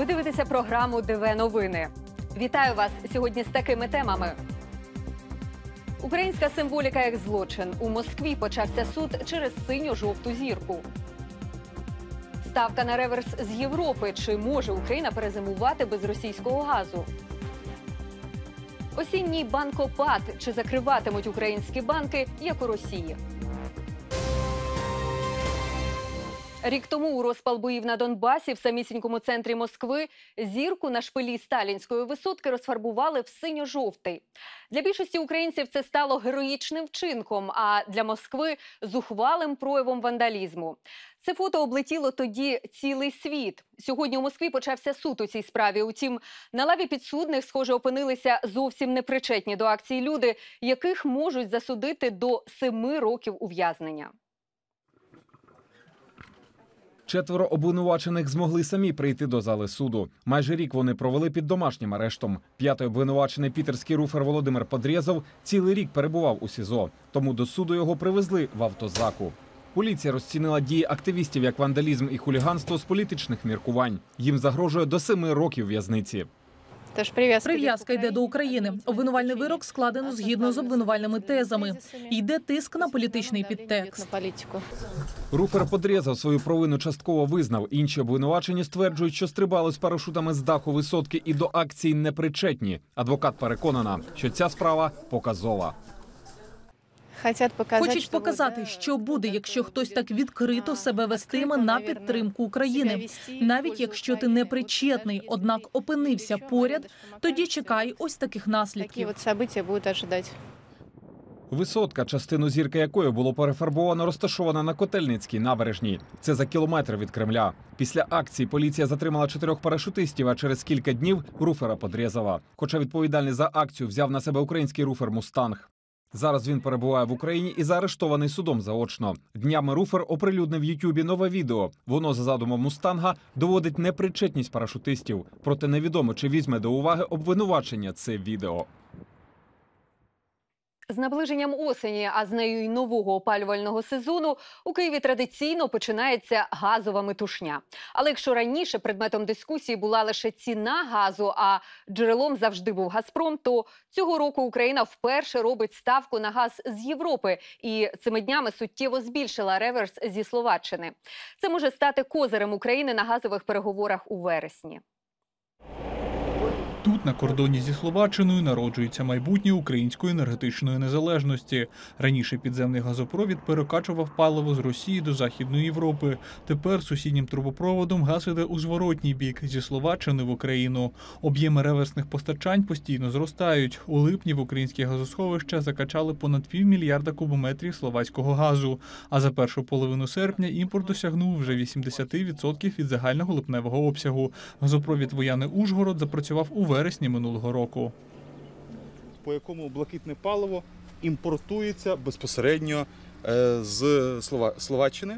Ви дивитеся програму ДВ Новини. Вітаю вас сьогодні з такими темами. Українська символіка як злочин. У Москві почався суд через синьо-жовту зірку. Ставка на реверс з Європи. Чи може Україна перезимувати без російського газу? Осінній банкопад. Чи закриватимуть українські банки, як у Росії? Рік тому у розпал боїв на Донбасі в самісінькому центрі Москви зірку на шпилі сталінської висотки розфарбували в синьо-жовтий. Для більшості українців це стало героїчним вчинком, а для Москви зухвалим проявом вандалізму. Це фото облетіло тоді цілий світ. Сьогодні у Москві почався суд у цій справі. Утім, на лаві підсудних, схоже, опинилися зовсім непричетні до акції люди, яких можуть засудити до семи років ув'язнення. Четверо обвинувачених змогли самі прийти до зали суду. Майже рік вони провели під домашнім арештом. П'ятий обвинувачений пітерський руфер Володимир Подрєзов цілий рік перебував у СІЗО, тому до суду його привезли в автозаку. Поліція розцінила дії активістів як вандалізм і хуліганство з політичних міркувань. Їм загрожує до семи років в'язниці. Тож прив'язка Прив'язка йде до України. Обвинувальний вирок складено згідно з обвинувальними тезами. Йде тиск на політичний підтекст. Руфер Подрєзов свою провину частково визнав. Інші обвинувачені стверджують, що стрибали з парашутами з даху висотки і до акції непричетні. Адвокат переконана, що ця справа показова. Хочуть що показати, буде, що буде, якщо хтось так відкрито себе вестиме на підтримку України. Навіть якщо ти не причетний, однак опинився поряд, тоді чекай ось таких Такі наслідків. от события будуть ожидати. Висотка, частину зірки якої було перефарбовано, розташована на Котельницькій набережній. Це за кілометр від Кремля. Після акції поліція затримала чотирьох парашутистів, а через кілька днів руфера Подрєзова. Хоча відповідальний за акцію взяв на себе український руфер Мустанг. Зараз він перебуває в Україні і заарештований судом заочно. Днями руфер оприлюднив Ютубі нове відео. Воно за задумом Мустанга доводить непричетність парашутистів. Проте невідомо чи візьме до уваги обвинувачення це відео. З наближенням осені, а з нею й нового опалювального сезону, у Києві традиційно починається газова метушня. Але якщо раніше предметом дискусії була лише ціна газу, а джерелом завжди був Газпром, то цього року Україна вперше робить ставку на газ з Європи і цими днями суттєво збільшила реверс зі Словаччини. Це може стати козирем України на газових переговорах у вересні. Тут, на кордоні зі Словаччиною, народжується майбутнє української енергетичної незалежності. Раніше підземний газопровід перекачував паливо з Росії до Західної Європи. Тепер сусіднім трубопроводом газ іде у зворотній бік зі Словаччини в Україну. Об'єми реверсних постачань постійно зростають. У липні в українські газосховища закачали понад півмільярда кубометрів словацького газу. А за першу половину серпня імпорт досягнув вже 80% від загального липневого обсягу. Газопровід Вояни Ужгород запрацював у вересні минулого року. по якому блакитне паливо імпортується безпосередньо е, з Слова- Словаччини.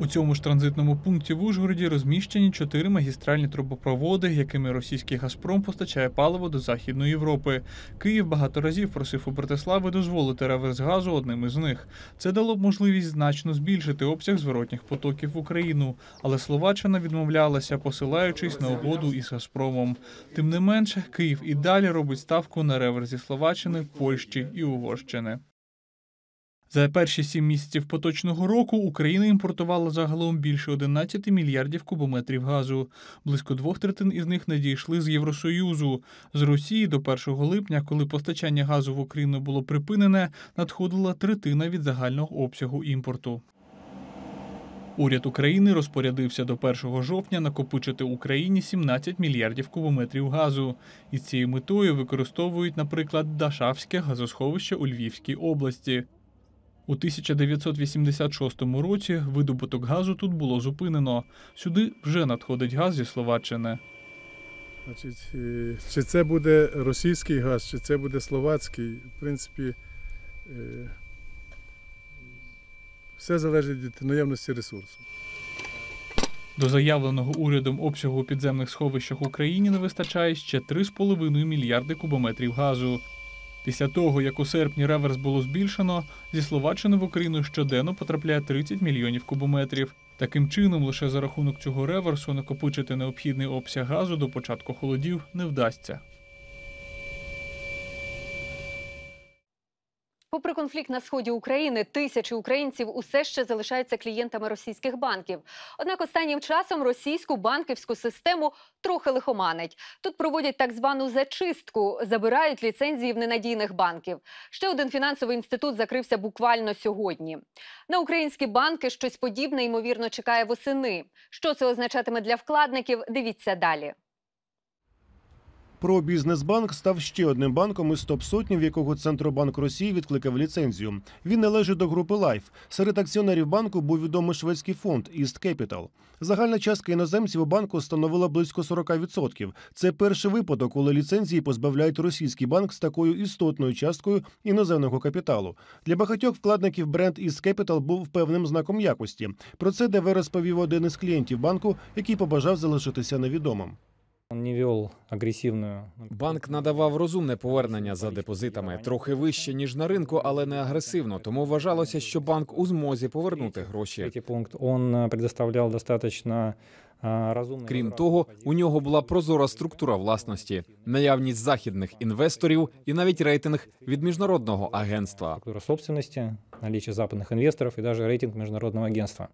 У цьому ж транзитному пункті в Ужгороді розміщені чотири магістральні трубопроводи, якими російський Газпром постачає паливо до Західної Європи. Київ багато разів просив у Братислави дозволити реверс газу одним із них. Це дало б можливість значно збільшити обсяг зворотніх потоків в Україну, але Словаччина відмовлялася, посилаючись на угоду із Газпромом. Тим не менше, Київ і далі робить ставку на реверс зі Словаччини, Польщі і Угорщини. За перші сім місяців поточного року Україна імпортувала загалом більше 11 мільярдів кубометрів газу. Близько двох третин із них надійшли з Євросоюзу. З Росії до 1 липня, коли постачання газу в Україну було припинене, надходила третина від загального обсягу імпорту. Уряд України розпорядився до 1 жовтня накопичити Україні 17 мільярдів кубометрів газу. Із цією метою використовують, наприклад, Дашавське газосховище у Львівській області. У 1986 році видобуток газу тут було зупинено. Сюди вже надходить газ зі Словаччини. Значить, е, чи це буде російський газ, чи це буде словацький, в принципі, е, все залежить від наявності ресурсу. До заявленого урядом обсягу у підземних сховищах Україні не вистачає ще 3,5 мільярди кубометрів газу. Після того, як у серпні реверс було збільшено, зі Словаччини в Україну щоденно потрапляє 30 мільйонів кубометрів. Таким чином, лише за рахунок цього реверсу накопичити необхідний обсяг газу до початку холодів не вдасться. Попри конфлікт на сході України, тисячі українців усе ще залишаються клієнтами російських банків. Однак останнім часом російську банківську систему трохи лихоманить. Тут проводять так звану зачистку, забирають ліцензії в ненадійних банків. Ще один фінансовий інститут закрився буквально сьогодні. На українські банки щось подібне ймовірно чекає восени. Що це означатиме для вкладників? Дивіться далі. Про Бізнесбанк став ще одним банком із топ-сотні, в якого Центробанк Росії відкликав ліцензію. Він належить до групи Лайф. Серед акціонерів банку був відомий шведський фонд East Capital. Загальна частка іноземців у банку становила близько 40%. Це перший випадок, коли ліцензії позбавляють російський банк з такою істотною часткою іноземного капіталу. Для багатьох вкладників бренд East Capital був певним знаком якості. Про це ДВ розповів один із клієнтів банку, який побажав залишитися невідомим Он не вел агрессивную. Банк надавав розумне повернення за депозитами, трохи вище ніж на ринку, але не агресивно. Тому вважалося, що банк у змозі повернути гроші. Третий пункт. Он э, предоставлял достаточно а, разумный. Крім возврат того, депозитов. у нього була прозора структура власності, наявність західних інвесторів і навіть рейтинг від міжнародного агентства. структура собственности, наличие западных инвесторов и даже рейтинг международного агентства.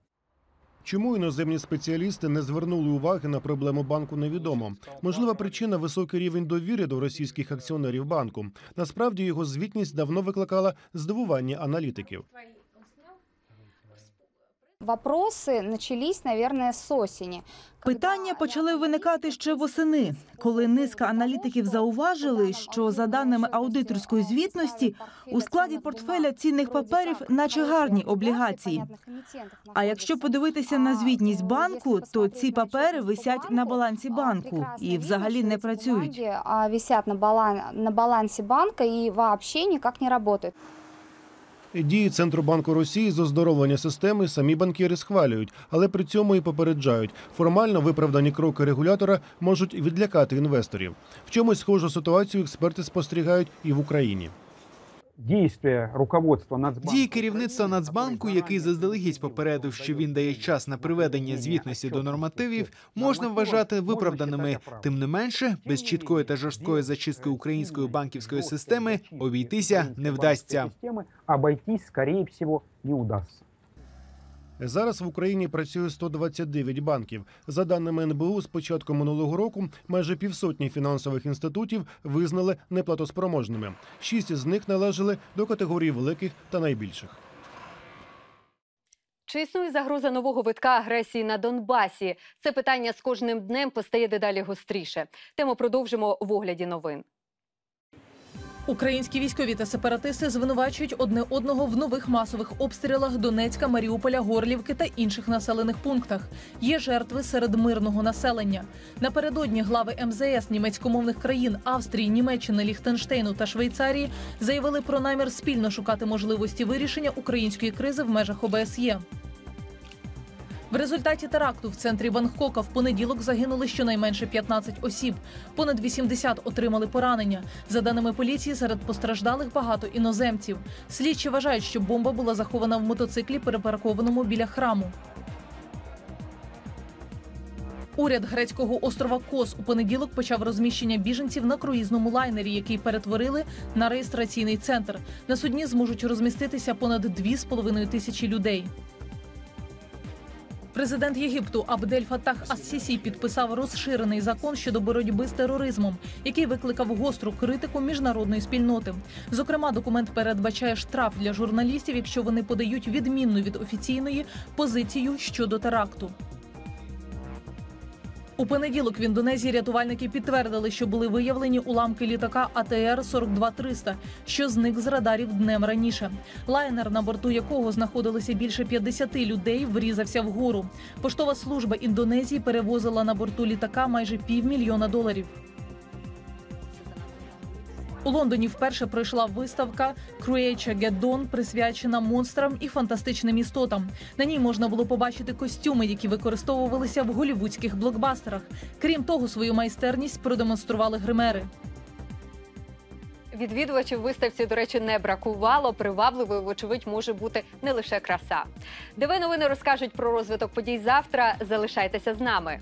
Чому іноземні спеціалісти не звернули уваги на проблему банку, невідомо. Можлива причина високий рівень довіри до російських акціонерів банку. Насправді його звітність давно викликала здивування аналітиків. Вопросы начались, наверное, с осени. Питання почали виникати ще восени, коли низка аналітиків зауважили, що за даними аудиторської звітності у складі портфеля цінних паперів, наче гарні облігації. А якщо подивитися на звітність банку, то ці папери висять на балансі банку і взагалі не працюють. А, Висят на, балан, на балансе банка и вообще никак не работают. Дії Центробанку Росії з оздоровлення системи самі банкіри схвалюють, але при цьому і попереджають. Формально виправдані кроки регулятора можуть відлякати інвесторів. В чомусь схожу ситуацію експерти спостерігають і в Україні. Дії керівництва Нацбанку, який заздалегідь попередив, що він дає час на приведення звітності до нормативів, можна вважати виправданими. Тим не менше, без чіткої та жорсткої зачистки української банківської системи обійтися не вдасться. Обійтись, скоріше всього, не удастся. Зараз в Україні працює 129 банків. За даними НБУ, з початку минулого року майже півсотні фінансових інститутів визнали неплатоспроможними. Шість з них належали до категорії великих та найбільших. Чи існує загроза нового витка агресії на Донбасі? Це питання з кожним днем постає дедалі гостріше. Тему продовжимо в огляді новин. Українські військові та сепаратисти звинувачують одне одного в нових масових обстрілах Донецька, Маріуполя, Горлівки та інших населених пунктах. Є жертви серед мирного населення. Напередодні глави МЗС німецькомовних країн Австрії, Німеччини, Ліхтенштейну та Швейцарії заявили про намір спільно шукати можливості вирішення української кризи в межах ОБСЄ. В результаті теракту в центрі Бангкока в понеділок загинули щонайменше 15 осіб. Понад 80 отримали поранення. За даними поліції, серед постраждалих багато іноземців. Слідчі вважають, що бомба була захована в мотоциклі, перепаркованому біля храму. Уряд грецького острова Кос у понеділок почав розміщення біженців на круїзному лайнері, який перетворили на реєстраційний центр. На судні зможуть розміститися понад 2,5 тисячі людей. Президент Єгипту Абдель Фатах Ас-Сісі підписав розширений закон щодо боротьби з тероризмом, який викликав гостру критику міжнародної спільноти. Зокрема, документ передбачає штраф для журналістів, якщо вони подають відмінну від офіційної позицію щодо теракту. У понеділок в Індонезії рятувальники підтвердили, що були виявлені уламки літака АТР 42300 що зник з радарів днем раніше. Лайнер, на борту якого знаходилося більше 50 людей, врізався вгору. Поштова служба Індонезії перевозила на борту літака майже півмільйона доларів. У Лондоні вперше пройшла виставка Creature Get Done, присвячена монстрам і фантастичним істотам. На ній можна було побачити костюми, які використовувалися в голівудських блокбастерах. Крім того, свою майстерність продемонстрували гримери. Відвідувачів виставці, до речі, не бракувало. Привабливою, вочевидь, може бути не лише краса. Де ви новини розкажуть про розвиток подій завтра. Залишайтеся з нами.